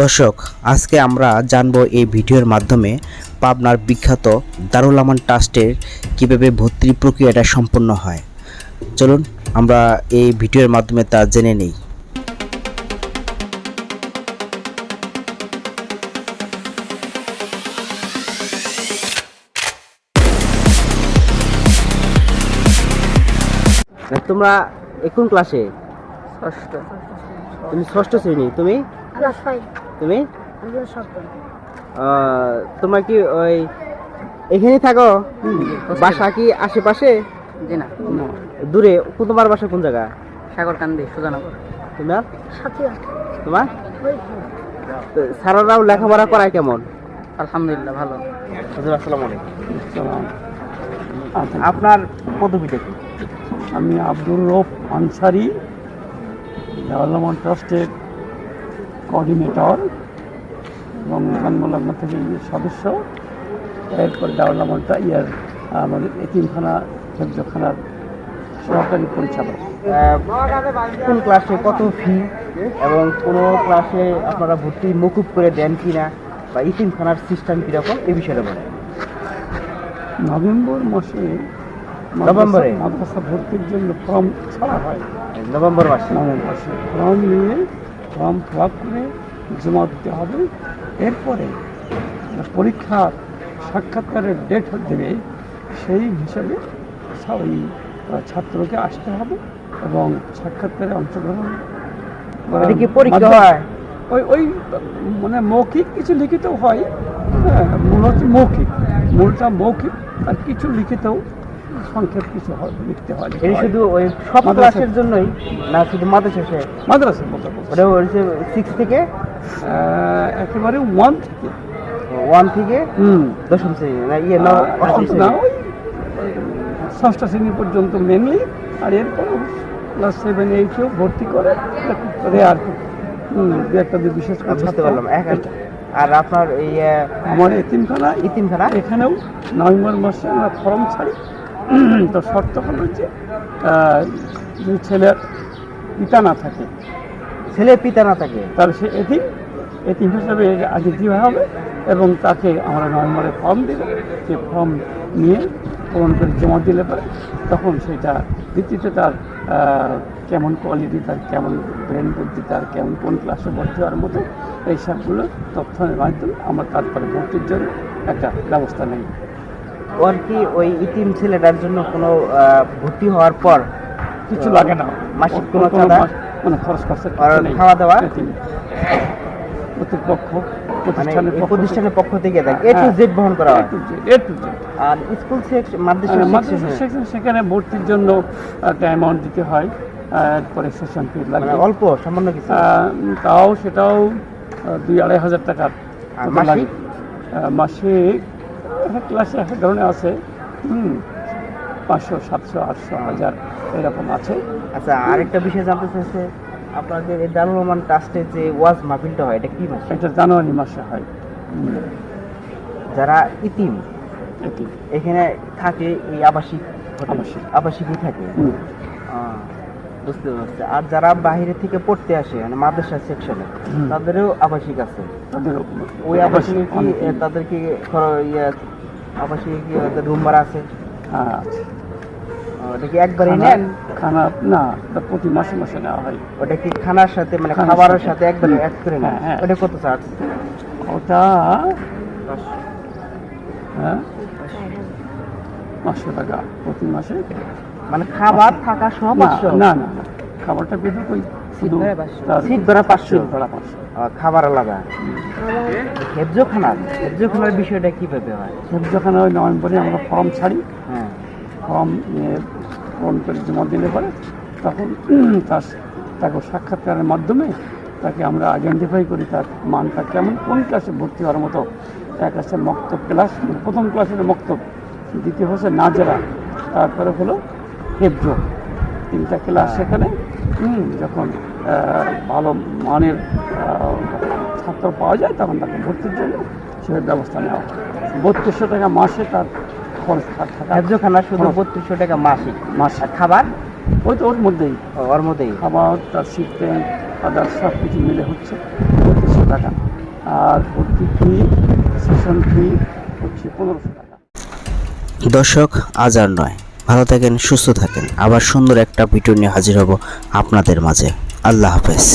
দর্শক আজকে আমরা জানব এই ভিডিওর মাধ্যমে পাবনার বিখ্যাত দারুল আমান ট্রাস্টের কীভাবে ভর্তির প্রক্রিয়াটা সম্পন্ন হয়। চলুন আমরা এই ভিডিওর মাধ্যমে তা জেনে নিই। তোমরা কোন ক্লাসে? ষষ্ঠ। তুমি ষষ্ঠ শ্রেণি তুমি? Class five. তুমি? তোমরা কি ওই এখানেই থাকো? বাসা কি আশেপাশে? জি না। দূরে তোমার বাসা কোন জায়গা? সাগর কান্দি সুজানগর। তোমার? তোমার? তো স্যারেরাও লেখাপড়া করায় কেমন? আলহামদুলিল্লাহ ভালো। হুজুর আসসালামু আলাইকুম। আপনার পদবিটা কি? আমি আব্দুর রফ আনসারি ডেভেলপমেন্ট ট্রাস্টের কোঅর্ডিনেটর এবং জন্মলগ্ন থেকে সদস্য। এরপর ডেভেলপমেন্টটা ইয়ার আমাদের এতিমখানা হেফজখানার সহকারী পরিচালক। কোন ক্লাসে কত ফি এবং কোন ক্লাসে আপনারা ভর্তি মকুব করে দেন কিনা বা ইতিমখানার সিস্টেম কীরকম এই বিষয়টা বলেন। নভেম্বর মাসে নভেম্বরে? মাদ্রাসা ভর্তির জন্য ফর্ম ছাড়া হয়। নভেম্বর মাসে? নভেম্বর মাসে। ফর্ম নিয়ে ফর্ম ফিল আপ করে জমা দিতে হবে। এরপরে পরীক্ষা সাক্ষাৎকারের ডেট দেবে সেই হিসাবে ওই ছাত্রকে আসতে হবে এবং সাক্ষাৎকারে অংশগ্রহণ পরীক্ষা হয়? ওই ওই মানে মৌখিক কিছু লিখিত হয়। হ্যাঁ, মূল হচ্ছে মৌখিক মূলটা মৌখিক আর কিছু লিখিতও সংক্ষেপ কিছু লিখতে হয় এটা শুধু ওই সব ক্লাসের জন্যই না শুধু মাদ্রাসা? মাদ্রাসা। ওটা হচ্ছে সিক্স থেকে? একেবারে ওয়ান থেকে। ওয়ান থেকে? দশম শ্রেণি না ইয়ে না অষ্টম না শ্রেণি ষষ্ঠ শ্রেণি পর্যন্ত মেনলি আর এরপর ক্লাস সেভেন এইটেও ভর্তি করে করে আর কি। হুম, দু একটা যে বিশেষ করে বুঝতে পারলাম এক আর আপনার এই আমার এতিমখানা? ইতিমখানা এখানেও নভেম্বর মাসে আমরা ফর্ম ছাড়ি। তো শর্ত হলো যে যদি ছেলের পিতা না থাকে ছেলে পিতা না থাকে। তাহলে সে এতিম এতিম হিসাবে আগে দিতে হবে এবং তাকে আমরা নভেম্বরে ফর্ম দেব। সে ফর্ম নিয়ে পূরণ করে জমা দিলে পারে তখন সেটা দ্বিতীয়তে তার কেমন কোয়ালিটি তার কেমন ব্রেন বুদ্ধি তার কেমন কোন ক্লাসে ভর্তি হওয়ার মতো এই সবগুলো তথ্যের মাধ্যমে আমরা তারপরে ভর্তির জন্য একটা ব্যবস্থা নেই। ওর কি ওই ইতিম ছেলেটার জন্য কোনো ভর্তি হওয়ার পর কিছু লাগে না। মাসিক কোনো চাঁদা? কোনো খরচ খরচের আর খাওয়া দাওয়া? কর্তৃপক্ষ মানে প্রতিষ্ঠানের পক্ষ থেকে- পক্ষ দেয় এ টু হ্যাঁ। জেড বহন করা হয়। Z, A আর স্কুল সেকশন মাদ্রাসা সেকশনে সেকশন সেখানে ভর্তির জন্য একটা অ্যামাউন্ট দিতে হয় এরপরে সেশন ফি লাগে। মানে অল্প সামান্য কিছু। তাও সেটাও দুই আড়াই হাজার টাকার মাসিক? মাসিক ক্লাসে এক ধরনের আছে। হুম পাঁচশো সাতশো আটশো হাজার এরকম আছে। আচ্ছা আরেকটা বিষয় জানতে চাইছে আপনাদের এই দারুল রহমান ট্রাস্টের যে ওয়াজ মাহফিলটা হয় এটা কি মাসে? এটা জানুয়ারি মাসে হয়। যারা ইতিম এখানে থাকে এই আবাসিক আবাসিক। আবাসিকই থাকে। বুঝতে পারছি। আর যারা বাইরে থেকে পড়তে আসে মানে মাদ্রাসা সেকশনে তাদেরও আবাসিক আছে। ওই আবাসিকে কি অনেকেই- রুম ভাড়া আছে। হ্যাঁ, ওটা কি একবারই খানা- নেন? খানা না প্রতি মাসে মাসে নেওয়া হয়। ওটা কি খানার সাথে মানে খাবারের সাথে। একবারে এক করে নেন? হ্যাঁ, হ্যাঁ। ওটা কত চার্জ ওটা হ্যাঁ? পাঁচশো টাকা প্রতি মাসে। মানে খাবার থাকা সহ না না। খাবারটা বেঁধে ওই খাবার আলাদা। বিষয়টা কীভাবে হয়? ওই নভেম্বরে আমরা ফর্ম ছাড়ি। হ্যাঁ। ফর্ম করে জমা দিলে পরে তখন তার তাকে সাক্ষাৎকারের মাধ্যমে তাকে আমরা আইডেন্টিফাই করি তার মানটা কেমন কোন ক্লাসে ভর্তি হওয়ার মতো। এক আছে মক্তব ক্লাস মানে প্রথম ক্লাসের মক্তব। দ্বিতীয় হচ্ছে নাজেরা। তারপরে হলো হেফজো তিনটা ক্লাস সেখানে হুম, যখন ভালো মানের ছাত্র পাওয়া যায় তখন তাকে ভর্তির জন্য সে ব্যবস্থা নেওয়া হয়। বত্রিশশো টাকা মাসে তার খরচ খানা শুধু। বত্রিশশো টাকা মাসিক মাসে। আর খাবার? ওই তো ওর মধ্যেই। ওর মধ্যেই। খাবার তার সিট প্যান্ট আদার সব কিছু মিলে হচ্ছে বত্রিশশো টাকা। টাকা আর ভর্তি ফি সেশন ফি হচ্ছে পনেরোশো টাকা। দর্শক আজ আর নয়। ভালো থাকেন, সুস্থ থাকেন। আবার সুন্দর একটা ভিডিও নিয়ে হাজির হব আপনাদের মাঝে। আল্লাহ হাফেজ।